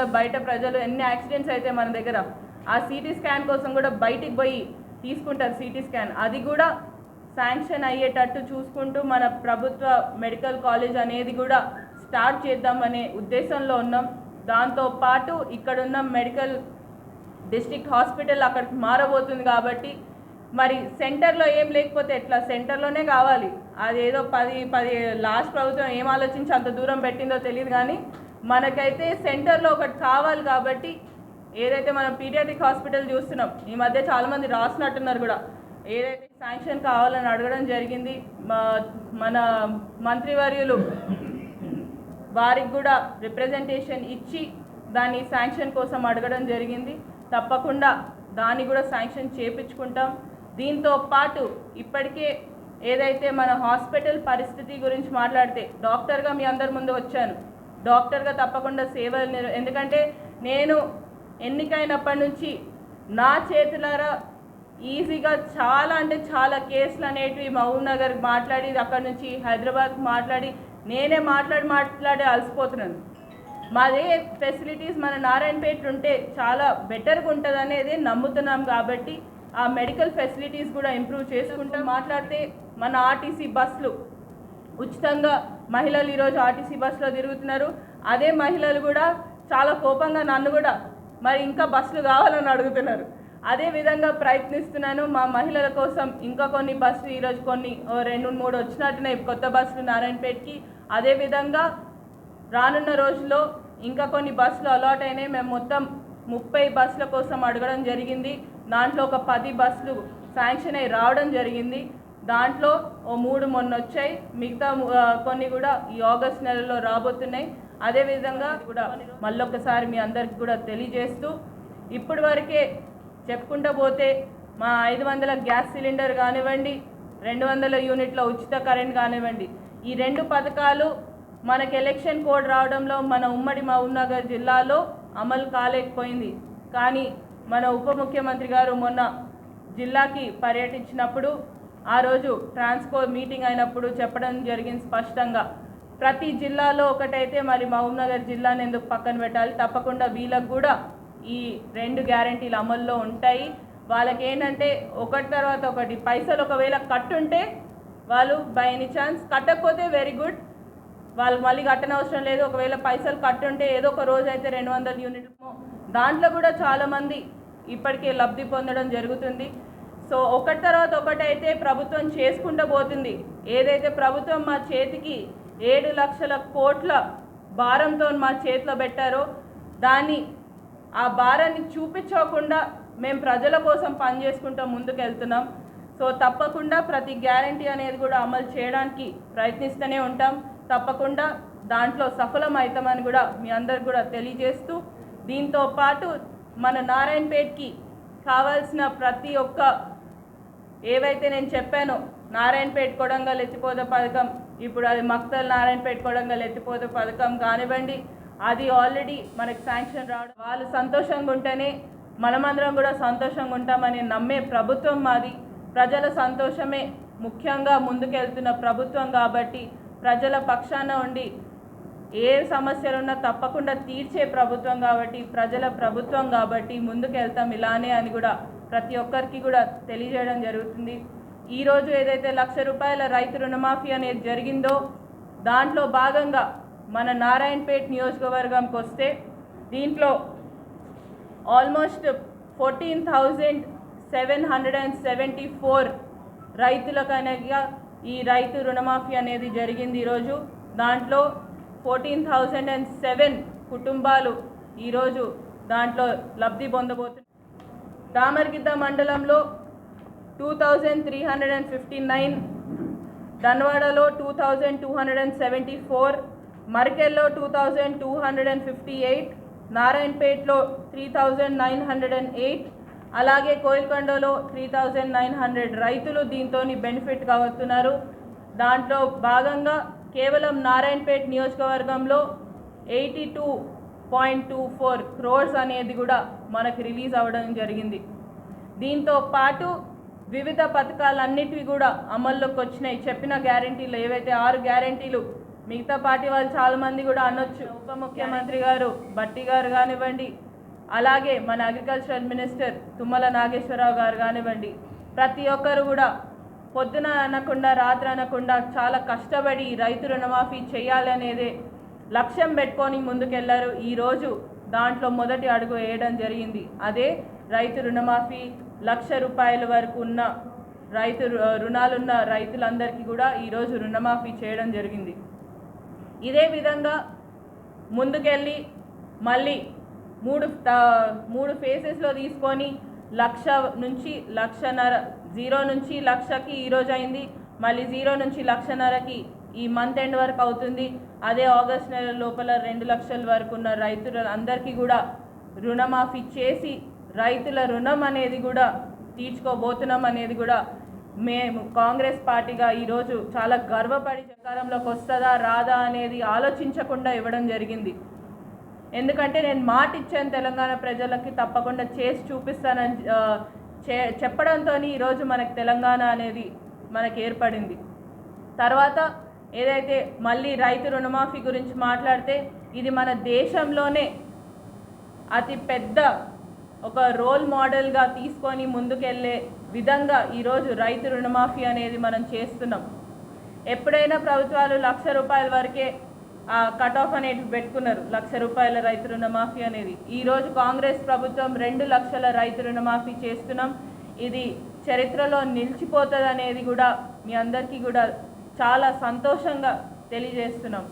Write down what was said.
తెలియకుండా బయట ప్రజలు ఎన్ని యాక్సిడెంట్స్ అయితే మన దగ్గర ఆ సిటీ స్కాన్ కోసం కూడా బయటికి పోయి తీసుకుంటారు సిటీ స్కాన్. అది కూడా శాంక్షన్ అయ్యేటట్టు చూసుకుంటూ మన ప్రభుత్వ మెడికల్ కాలేజ్ అనేది కూడా స్టార్ట్ చేద్దామనే ఉద్దేశంలో ఉన్నాం. దాంతో పాటు ఇక్కడున్న మెడికల్ డిస్ట్రిక్ట్ హాస్పిటల్ అక్కడికి మారబోతుంది కాబట్టి మరి సెంటర్లో ఏం లేకపోతే ఎట్లా? సెంటర్లోనే కావాలి. అదేదో పది పది లాస్ట్ ప్రభుత్వం ఏం ఆలోచించి అంత దూరం పెట్టిందో తెలియదు కానీ మనకైతే సెంటర్లో ఒకటి కావాలి కాబట్టి ఏదైతే మనం పీడియాట్రిక్ హాస్పిటల్ చూస్తున్నాం ఈ మధ్య చాలామంది రాసినట్టున్నారు కూడా. ఏదైతే శాంక్షన్ కావాలని అడగడం జరిగింది మా- మన మంత్రివర్యులు వారికి కూడా రిప్రజెంటేషన్ ఇచ్చి దాన్ని శాంక్షన్ కోసం అడగడం జరిగింది. తప్పకుండా దాన్ని కూడా శాంక్షన్ చేపించుకుంటాం. దీంతో పాటు ఇప్పటికే ఏదైతే మన హాస్పిటల్ పరిస్థితి గురించి మాట్లాడితే డాక్టర్గా మీ అందరి ముందు వచ్చాను. డాక్టర్గా తప్పకుండా సేవలు ఎందుకంటే నేను ఎన్నికైనప్పటి నుంచి నా చేతులారా ఈజీగా చాలా అంటే చాలా కేసులు అనేటివి మహబూబ్ నగర్ మాట్లాడి అక్కడ నుంచి హైదరాబాద్కి మాట్లాడి నేనే మాట్లాడి మాట్లాడి అలసిపోతున్నాను. మాదే ఫెసిలిటీస్ మన నారాయణపేట ఉంటే చాలా బెటర్గా ఉంటుంది అనేది నమ్ముతున్నాం కాబట్టి ఆ మెడికల్ ఫెసిలిటీస్ కూడా ఇంప్రూవ్ చేసుకుంటూ. మాట్లాడితే మన ఆర్టీసీ బస్సులు ఉచితంగా మహిళలు ఈరోజు ఆర్టీసీ బస్సులో తిరుగుతున్నారు. అదే మహిళలు కూడా చాలా కోపంగా నన్ను కూడా మరి ఇంకా బస్సులు కావాలని అడుగుతున్నారు. అదే విధంగా ప్రయత్నిస్తున్నాను మా మహిళల కోసం ఇంకా కొన్ని బస్సులు ఈరోజు కొన్ని ఓ రెండు మూడు వచ్చినట్టున్నాయి. కొత్త బస్సులు నారాయణపేటకి. అదే విధంగా రానున్న రోజుల్లో ఇంకా కొన్ని బస్సులు అలాట్ అయినాయి. మేము మొత్తం ముప్పై బస్సుల కోసం అడగడం జరిగింది. దాంట్లో ఒక పది బస్సులు శాంక్షన్ అయి రావడం జరిగింది. దాంట్లో ఓ మూడు మొన్న వచ్చాయి మిగతా కొన్ని కూడా ఈ ఆగస్ట్ నెలలో రాబోతున్నాయి. అదేవిధంగా కూడా మళ్ళొకసారి మీ అందరికి కూడా తెలియజేస్తూ ఇప్పటి వరకే చెప్పుకుంటూ పోతే మా ఐదు వందల గ్యాస్ సిలిండర్ కానివ్వండి రెండు వందల యూనిట్ల ఉచిత కరెంట్ కానివ్వండి ఈ రెండు పథకాలు మనకు ఎలక్షన్ కోడ్ రావడంలో మన ఉమ్మడి మహబూబ్నగర్ జిల్లాలో అమలు కాలేకపోయింది. కానీ మన ఉప ముఖ్యమంత్రి గారు మొన్న జిల్లాకి పర్యటించినప్పుడు ఆ రోజు ట్రాన్స్కో మీటింగ్ అయినప్పుడు చెప్పడం జరిగింది స్పష్టంగా. ప్రతి జిల్లాలో ఒకటైతే మరి మహబూబ్నగర్ జిల్లాని ఎందుకు పక్కన పెట్టాలి? తప్పకుండా వీళ్ళకు కూడా ఈ రెండు గ్యారంటీలు అమల్లో ఉంటాయి. వాళ్ళకి ఏంటంటే ఒకటి తర్వాత ఒకటి. పైసలు ఒకవేళ కట్టుంటే వాళ్ళు బై ఎనీ ఛాన్స్ కట్టకపోతే వెరీ గుడ్. వాళ్ళు మళ్ళీ కట్టనవసరం లేదు. ఒకవేళ పైసలు కట్టుంటే ఏదో ఒక రోజు అయితే రెండు వందల యూనిట్లు దాంట్లో కూడా చాలామంది ఇప్పటికే లబ్ధి పొందడం జరుగుతుంది. సో ఒకటి తర్వాత ఒకటైతే ప్రభుత్వం చేసుకుంటూ పోతుంది ఏదైతే ప్రభుత్వం మా చేతికి ఏడు లక్షల కోట్ల భారంతో మా చేతిలో పెట్టారో దాన్ని ఆ భారాన్ని చూపించకుండా మేము ప్రజల కోసం పనిచేసుకుంటూ ముందుకు వెళ్తున్నాం సో తప్పకుండా ప్రతి గ్యారంటీ అనేది కూడా అమలు చేయడానికి ప్రయత్నిస్తూనే ఉంటాం. తప్పకుండా దాంట్లో సఫలం అవుతామని కూడా మీ అందరికి కూడా తెలియజేస్తూ దీంతో పాటు మన నారాయణపేట్కి కావాల్సిన ప్రతి ఒక్క ఏవైతే నేను చెప్పానో నారాయణపేట కొడంగల్ ఎత్తిపోత పథకం ఇప్పుడు అది మక్తల్ నారాయణపేట కొడంగల్ ఎత్తిపోత పథకం కానివ్వండి అది ఆల్రెడీ మనకి శాంక్షన్ రావడం. వాళ్ళు సంతోషంగా ఉంటేనే మనమందరం కూడా సంతోషంగా ఉంటామని నమ్మే ప్రభుత్వం మాది. ప్రజల సంతోషమే ముఖ్యంగా ముందుకెళ్తున్న ప్రభుత్వం కాబట్టి ప్రజల పక్షాన ఉండి ఏ సమస్యలున్నా తప్పకుండా తీర్చే ప్రభుత్వం కాబట్టి ప్రజల ప్రభుత్వం కాబట్టి ముందుకెళ్తాం ఇలానే అని కూడా ప్రతి ఒక్కరికి కూడా తెలియజేయడం జరుగుతుంది. ఈరోజు ఏదైతే లక్ష రూపాయల రైతు రుణమాఫీ అనేది జరిగిందో దాంట్లో భాగంగా మన నారాయణపేట్ నియోజకవర్గంకి వస్తే దీంట్లో almost fourteen thousand seven hundred and seventy four రైతులకనగా ఈ రైతు రుణమాఫీ అనేది జరిగింది ఈరోజు దాంట్లో ఫోర్టీన్ థౌజండ్ అండ్ సెవెన్ కుటుంబాలు ఈరోజు దాంట్లో లబ్ధి పొందబోతున్నారు. దామర్గిద్ద మండలంలో two thousand three hundred and fifty nine ధన్వాడలో two thousand two hundred and seventy four మర్కెల్లో two thousand two hundred and fifty eight నారాయణపేట్లో three thousand nine hundred and eight అలాగే కోయిల్కొండలో three thousand nine hundred రైతులు దీంతో benefit కావస్తున్నారు దాంట్లో భాగంగా కేవలం నారాయణపేట్ నియోజకవర్గంలో eighty two point two four crores అనేది కూడా మనకు రిలీజ్ అవ్వడం జరిగింది. దీంతో పాటు వివిధ పథకాలన్నిటివి కూడా అమల్లోకి వచ్చినాయి. చెప్పిన గ్యారంటీలు ఏవైతే ఆరు గ్యారంటీలు మిగతా పార్టీ వాళ్ళు చాలా మంది కూడా అనొచ్చు. ఉప ముఖ్యమంత్రి గారు బట్టి గారు కానివ్వండి అలాగే మన అగ్రికల్చరల్ మినిస్టర్ తుమ్మల నాగేశ్వరరావు గారు కానివ్వండి ప్రతి ఒక్కరు కూడా పొద్దున అనకుండా రాత్రి అనకుండా చాలా కష్టపడి రైతు రుణమాఫీ చేయాలనేదే లక్ష్యం పెట్టుకొని ముందుకెళ్ళారు. ఈరోజు దాంట్లో మొదటి అడుగు వేయడం జరిగింది. అదే రైతు రుణమాఫీ లక్ష రూపాయల వరకు ఉన్న రైతు రుణాలున్న రైతులందరికీ కూడా ఈరోజు రుణమాఫీ చేయడం జరిగింది. ఇదే విధంగా ముందుకెళ్ళి మళ్ళీ మూడు మూడు ఫేసెస్లో తీసుకొని లక్ష నుంచి లక్షన్నర జీరో నుంచి లక్షకి ఈరోజు అయింది. మళ్ళీ జీరో నుంచి లక్షన్నరకి ఈ మంత్ ఎండ్ వరకు అవుతుంది. అదే ఆగస్ట్ నెల లోపల రెండు లక్షల వరకు ఉన్న రైతులందరికీ కూడా రుణమాఫీ చేసి రైతుల రుణం అనేది కూడా తీర్చుకోబోతున్నాం అనేది కూడా మేము కాంగ్రెస్ పార్టీగా ఈరోజు చాలా గర్వపడి అధికారంలోకి వస్తుందా రాదా అనేది ఆలోచించకుండా ఇవ్వడం జరిగింది. ఎందుకంటే నేను మాట ఇచ్చాను తెలంగాణ ప్రజలకి తప్పకుండా చేసి చూపిస్తానని చే చెప్పడంతో ఈరోజు మనకు తెలంగాణ అనేది మనకు ఏర్పడింది. తర్వాత ఏదైతే మళ్ళీ రైతు రుణమాఫీ గురించి మాట్లాడితే ఇది మన దేశంలోనే అతి పెద్ద ఒక రోల్ మోడల్గా తీసుకొని ముందుకెళ్ళే విధంగా ఈరోజు రైతు రుణమాఫీ అనేది మనం చేస్తున్నాం. ఎప్పుడైనా ప్రభుత్వాలు లక్ష రూపాయల వరకే ఆ కట్ ఆఫ్ అనేది పెట్టుకున్నారు లక్ష రూపాయల రైతు రుణమాఫీ అనేది. ఈరోజు కాంగ్రెస్ ప్రభుత్వం రెండు లక్షల రైతు రుణమాఫీ చేస్తున్నాం. ఇది చరిత్రలో నిలిచిపోతుంది అనేది కూడా మీ అందరికీ కూడా చాలా సంతోషంగా తెలియజేస్తున్నాం.